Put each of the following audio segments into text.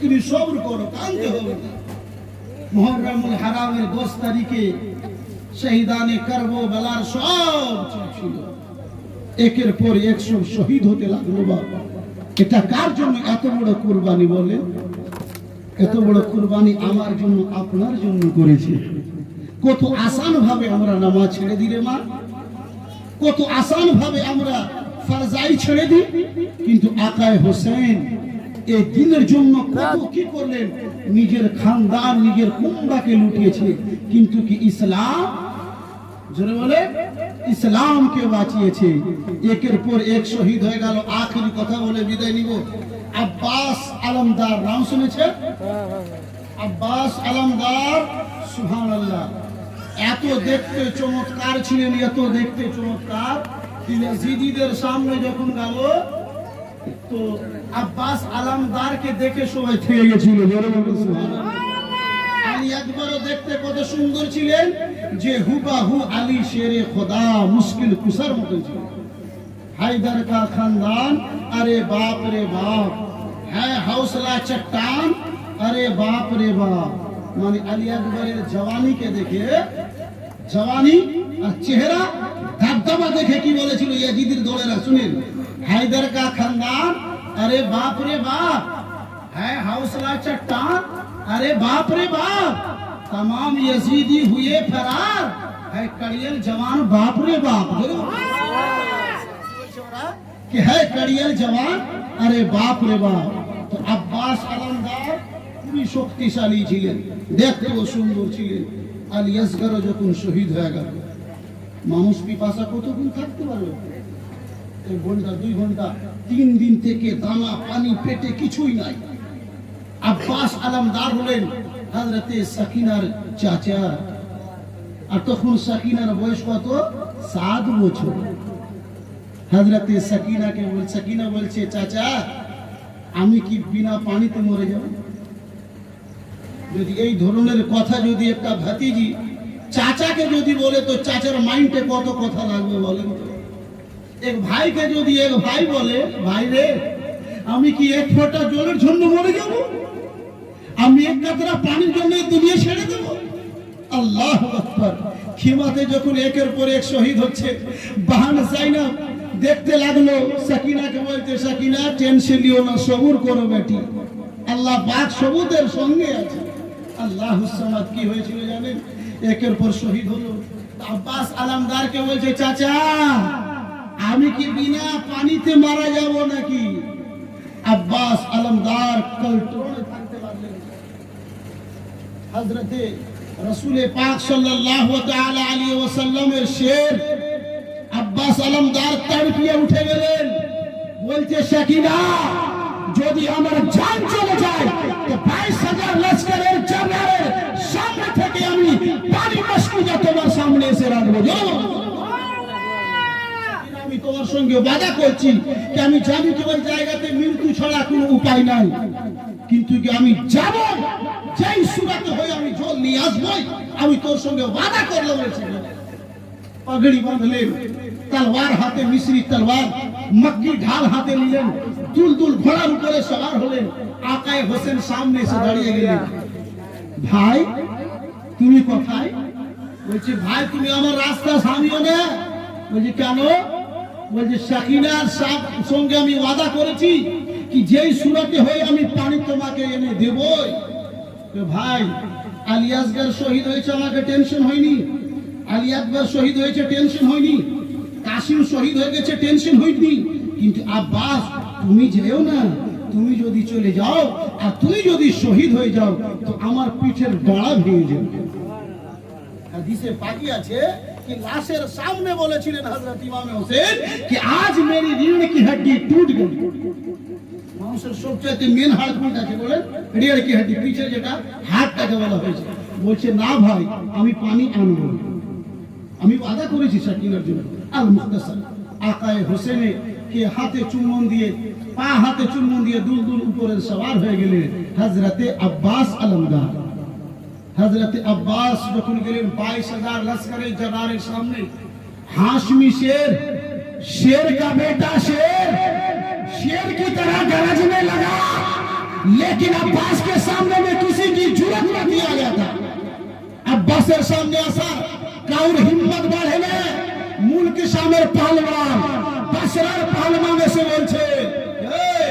তুমি সবর করো, কানতে হবে হারামের দশ তারিখে শহীদানে বেলার সব ছিল। একের পর এক সব শহীদ হতে লাগল বাবা। এটা কার জন্য এত বড় কুরবানি বলে এত বড় কুরবানি আমার জন্য, আপনার জন্য করেছে। কত আসান ভাবে আমরা নামাজ ছেড়ে দিলে মা। কত আসান ভাবে আমরা ফারজাই ছেড়ে দিই। কিন্তু আকায় হোসেন এই দিনের জন্য কত কি করলেন? নিজের খানদান নিজের কুমড়াকে লুটিয়েছে। কিন্তু কি ইসলাম জোরে বলে ইসলামকে বাঁচিয়েছে। একের পর এক শহীদ হয়ে গেল। আখেরি কথা বলে বিদায় নিব। আব্বাস আলমদার নাম শুনেছে আব্বাস আলমদার সুহান আল্লাহ এত দেখতে চমৎকার ছিলেন এত দেখতে চমৎকার। তিনি জিদিদের সামনে যখন গেল তো আব্বাস দেখে সবাই থেকে গেছিল হ্যাঁ, চট্টান, আরে বাপ মানে দেখে, জওয়ানি আর চেহারা, দাবদাবা দেখে কি বলেছিল দিদির দলেরা, শুনেন। হায়দার का खानदान अरे बाप रे बाप है हौसला चट्टान अरे बाप रे बाप तमाम यजीदी हुए फरार है कड़ियल जवान बाप रे बाप कि है कड़ियल जवान अरे बाप रे बाप তো আব্বাস আলমদার খুবই শক্তিশালী ছিলেন দেখতেও সুন্দর ছিলেন আলী আসগরও যখন শহীদ হয়ে গেল মানুষ পিপাসা কতক্ষণ থাকতে পারবে এক ঘণ্টা, দুই ঘণ্টা, তিন দিন থেকে দানা, পানি, পেটে কিছুই নাই। আব্বাস আলমদার হলেন হাজরতে সাকিনার চাচা। আর তখন সাকিনার বয়স কত? সাত বছর। হাজরতে সাকিনাকে বল, সাকিনা বলছে, চাচা, আমি কি বিনা পানিতে মরে যাব? যদি এই ধরনের কথা যদি একটা ভাতিজি চাচাকে যদি বলে, তো চাচার মাইন্ডে কত কথা লাগবে বলেন তো? এক ভাইকে যদি এক ভাই বলে, ভাই রে, আমি কি এক ফোঁটা জলের জন্য মরে যাব? আমি এক কাতরা পানির জন্য দুনিয়া ছেড়ে দেব? আল্লাহ খিমাতে যখন একের পর এক শহীদ হচ্ছে, বাহান না দেখতে লাগল, সাকিনাকে বলতে সাকিনা, টেনশন লিও না, সবুর করো বেটি। আল্লাহ পাক সবুদের সঙ্গে আছে। আল্লাহ সামাদ কি হয়েছিল জানেন? একের পর শহীদ হলো। আব্বাস আলমদারকে বলছে, চাচা আমি কি বিনা পানিতে মারা যাব নাকি? আব্বাস আলমদার উঠে গেলেন। বলছে, সাকিনা, যদি আমার জান চলে যায়, তো বাইশ হাজার লস্করের জানারের সামনে থেকে আমি পানি মস্কুজা তোমার সামনে এসে রাখব। সঙ্গে বাধা করছি যে আমি জানি ওই জায়গাতে মৃত্যু ছাড়া কোনো উপায় নাই। কিন্তু আমি যাব, যেই সুরাতে হয়ে আমি জল নিয়ে আসবই, আমি তোর সঙ্গে বাধা করলাম পাগড়ি বাঁধলেন তলওয়ার হাতে মিশ্রি তলওয়ার মক্কি ঢাল হাতে নিলেন দুল দুল ঘোড়ার উপরে সবার হলেন, আকায় হোসেন সামনে এসে দাঁড়িয়ে গেলেন। ভাই, তুমি কোথায়? বলছি, ভাই, তুমি আমার রাস্তা সামিও না। বলছি, কেন? বলছি সাকিনার সাপ সঙ্গে আমি ওয়াদা করেছি কি যেই সুরতে হয়ে আমি পানি তোমাকে এনে দেবই। ভাই, আলী আসগর শহীদ হয়েছে আমাকে টেনশন হয়নি। আলী আকবর শহীদ হয়েছে টেনশন হয়নি। কাশিম শহীদ হয়ে গেছে টেনশন হয়নি। কিন্তু আব্বাস, তুমি যেও না, তুমি যদি চলে যাও আর তুমি যদি শহীদ হয়ে যাও, তো আমার পিঠের ডড়া ভেঙে যাবে। হাদিসে পাকি আছে कि लाशेर सामने বলেছিলেন হযরত ইমাম হোসেন कि आज मेरी रीढ़ की हड्डी टूट गई মানুষের সবচেয়ে মেন হাড় কোনটা আছে বলেন রিড় কি হাড্ডি পিছে যেটা হাড়টাকে বলা হয়েছে বলছে না ভাই আমি পানি আনবো আমি ওয়াদা করেছি সাকিনার জন্য আল মুখতাসার আকায়ে হোসেনে কে হাতে চুম্বন দিয়ে পা হাতে চুম্বন দিয়ে দুল দুল উপরে সওয়ার হয়ে গেলেন হযরতে আব্বাস আলমদার हजरत अब्बास যখন গেলেন বাইশ हजार लश्कर जदारेर सामने हाशमी शेर शेर का बेटा शेर शेर की तरह गरजने लगा लेकिन अब्बास के सामने में किसी की जुरत न दिया गया था আব্বাসের সামনে আসা কাউর হিম্মত বাড়ে না মুলক শামের পাহলওয়ান বাসরার পাহলওয়ান এসে বলছে "এই,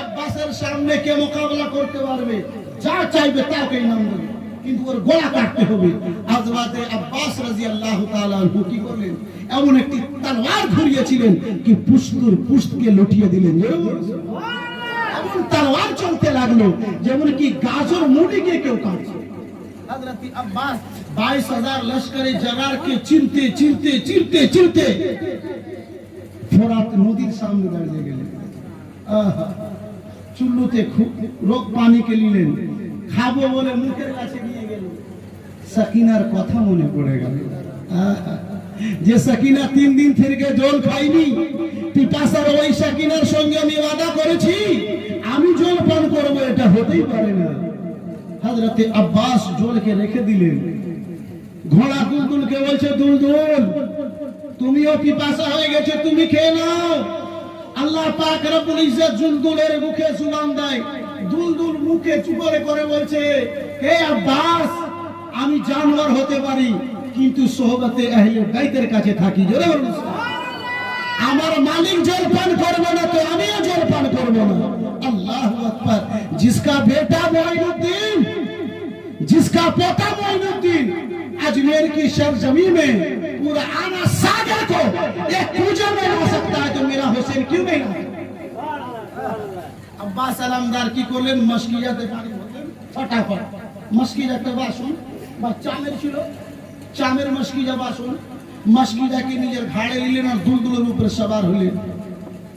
আব্বাসের সামনে কে মোকাবেলা করতে পারবে যা চাইবে তাকে নাম দেবে কিন্তু ওর গলা কাটতে হবে। আজরাতে আব্বাস রাদিয়াল্লাহু তাআলা কি করলেন? এমন একটি তলোয়ার ঘুরিয়েছিলেন কি পুষ্টুর পুষ্টকে লুটিয়ে দিলেন। এমন চলতে লাগল, যেমন কি গাজর মুড়িকে কেউ কাটছে লস্করে নদীর সামনে রোগ নিলেন। খাব বলে মুখের কাছে সাকিনার কথা মনে পড়ে গেল। যে সাকিনা তিন দিন থেকে জল খাইনি, পিপাসার ওই সাকিনার সঙ্গে আমি ওয়াদা করেছি, আমি জল পান করব, এটা হতেই পারে না। হজরতে আব্বাস জলকে রেখে দিলেন। ঘোড়া দুলদুলকে বলছে, দুলদুল, তুমিও পিপাসা হয়ে গেছে, তুমি খেয়ে নাও। আল্লাহ পাক রব্বুল ইজ্জত দুলদুলের মুখে জুবান দেয়। দুলদুল মুখে চুপরে করে বলছে, হে আব্বাস জানোয়ার হতে পারি কিন্তু সোহবতে আহলে বাইতের কাছে থাকি জোরে বলুন আমার মালিক জল পান করবে না তো আমিও জল পান করবো না আল্লাহ আকবার जिसका बेटा मोइनुद्दीन जिसका पोता मोइनुद्दीन अजमेर की सरजमी में पूरा आना सागर को एक पूजा में ला सकता है तो मेरा हुसैन क्यों नहीं ला আব্বাস আলামদার কি করলেন মস্কিজাতে পানি ভরলেন ফটাফট মস্কিজাতে বাসন বা চামের ছিল। চামের মস্কিজা বাসন মস্কিজাকে নিজের ঘাড়ে নিলেন আর দুলদুলের উপরে সবার হলেন।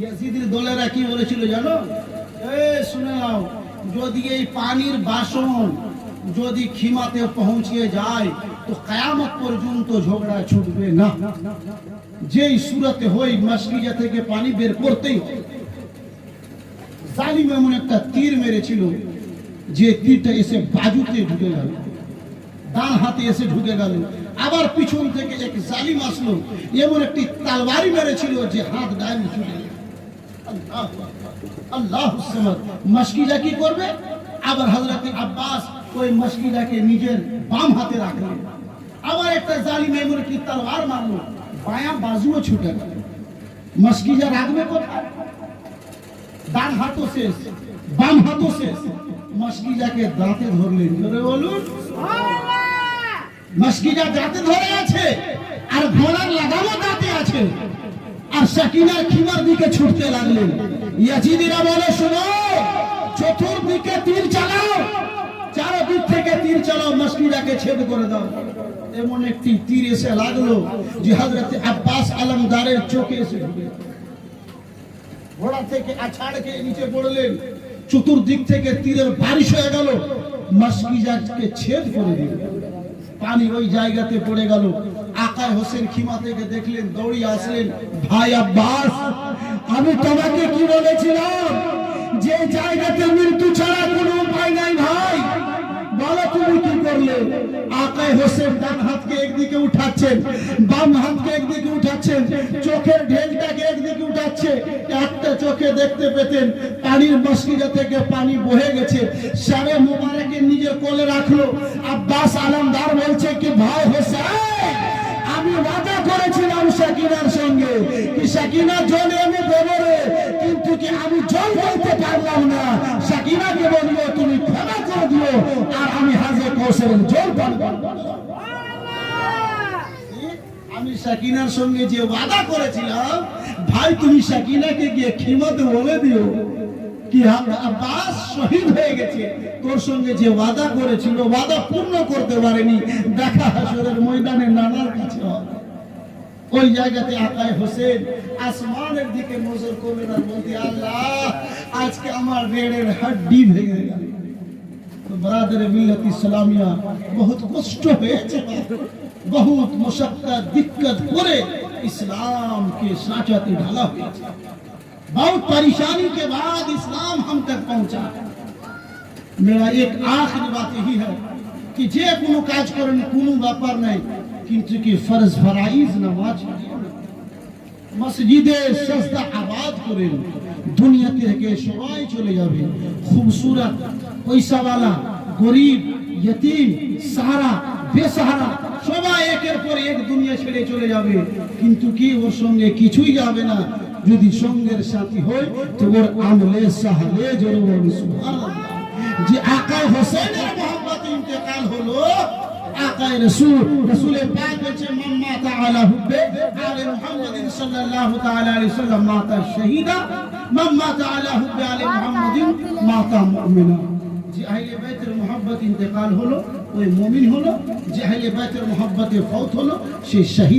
ইয়াজিদের দলেরা কি বলেছিল জানো? এ, শুনে নাও, যদি এই পানির বাসন যদি খিমাতে পৌঁছে যায়, তো কায়ামত পর্যন্ত ঝগড়া ছুটবে না। যেই সুরতে হই মস্কিজা থেকে পানি বের করতেই জালিম এমন একটা তীর মেরেছিল, যে তীরটা এসে বাজুতে ঢুকে গেল। ডান হাতে এসে ঢুকে গেল। আবার পিছন থেকে এক জালিম আসলো। এমন একটি তালবারি মেরেছিল যে হাত গায়ে ছুটে আল্লাহু। মস্কিজা কি করবে? আবার হযরত আব্বাস ওই মস্কিজাকে নিজের বাম হাতে রাখলেন আবার একটা জালিম এমন একটি তলোয়ার মারলো। বায়া বাজুও ছুটে গেল। মস্কিজা রাখবে কোথায়? ডান হাতও শেষ, বাম হাতও শেষ। মস্কিজাকে দাঁতে ধরলেন। ধরে বলুন। মস্কিজা দাঁতে ধরে আছে, আর ঘোড়ার লাগামও দাঁতে আছে। আর সাকিনার খিমার দিকে ছুটতে লাগলেন। ইয়াজিদিরা বলে, শোনো, চতুর্দিকে তীর চালাও, চারদিক থেকে তীর চালাও মস্কিজাকে ছেদ করে দাও। এমন একটি তীর এসে লাগল যে হজরত আব্বাস আলমদারের চোখে এসে ঘোড়া থেকে আছাড় খেয়ে নিচে পড়লেন। চতুর্দিক থেকে তীরের বারিশ হয়ে গেল। মাসকিজাকে ছেদ করে দিল পানি ওই জায়গাতে পড়ে গেল। আকায় হোসেন খিমা থেকে দেখলেন দৌড়ি আসলেন, ভাই আব্বাস, আমি তোমাকে কি বলেছিলাম? যে জায়গাতে মৃত্যু ছাড়া কোনো উপায় নাই ভাই। বলো তুমি কি করলে? আকায় হোসেন ডান হাতকে একদিকে উঠাচ্ছেন, বাম হাতকে একদিকে উঠাচ্ছেন, চোখের ঢেলটাকে একদিকে উঠাচ্ছে। একটা চোখে দেখতে পেতেন, পানির মস্কিজা থেকে পানি বহে গেছে। সারে মোবারকের নিজের কোলে রাখল। আব্বাস আলমদার বলছে কি, ভাই হোসেন, আমি ওয়াদা করেছিলাম সাকিনার সঙ্গে। কি সাকিনা জল আমি দেবো কিন্তু কি আমি জল বলতে পারলাম না সাকিনাকে বলব তুমি ক্ষমা করে দিও আর আমি জল পান আমি সাকিনার সঙ্গে যে ওয়াদা করেছিলাম, ভাই, তুমি সাকিনাকে গিয়ে খিমাতে বলে দিও। কি আব্বাস শহীদ হয়ে গেছে। তোর সঙ্গে যে ওয়াদা করেছিল, ওয়াদা পূর্ণ করতে পারেনি। দেখা হাসরের ময়দানে নানার কাছে হবে। ওই জায়গাতে আকায় হোসেন আসমানের দিকে নজর করলেন আর বলতে, আল্লাহ, আজকে আমার রেড়ের হাড্ডি ভেঙে গেল। बरादर मिलत इस्लामिया बहुत कष्ट হয়েছে बहुत मुशक्कत दिक्कत করে इस्लाम के साचाते ढाला হয়েছে बहुत परेशानी के बाद इस्लाम हम तक पहुंचा मेरा एक आखिरी बात यही है कि যে কোনো কাজ করেন কোনো ব্যাপার নাই কিন্তু কি ফরজ ফরাইজ নামাজ মসজিদে সজদা আবাদ করেন দুনিয়া থেকে সবাই চলে যাবে। খুবসুরত, পয়সাওয়ালা, গরিব, ইয়তিম, সাহারা, বেসাহারা, সবাই একের পর এক দুনিয়া ছেড়ে চলে যাবে। কিন্তু কি ওর সঙ্গে কিছুই যাবে না? যদি সঙ্গের সাথী হয়, তো ওর আমলে সাহালে জরুর যে আকা হোসেনের আকাই রাসূল, রাসূলের পাক বলছে মাম্মা তাআলা হুব্বে, আলে মুহাম্মাদিন সাল্লাল্লাহু তাআলা আলাইহি সাল্লাম মাতা শাহিদা, মাম্মা তাআলা হুব্বে আলে মুহাম্মাদিন মাতা মুমিনা। যে আহলে বাইতের মহব্বত ইন্তেকাল হলো, ওই মুমিন হলো, যে আহলে বাইতের মহব্বতে ফৌত হলো, সে শহীদ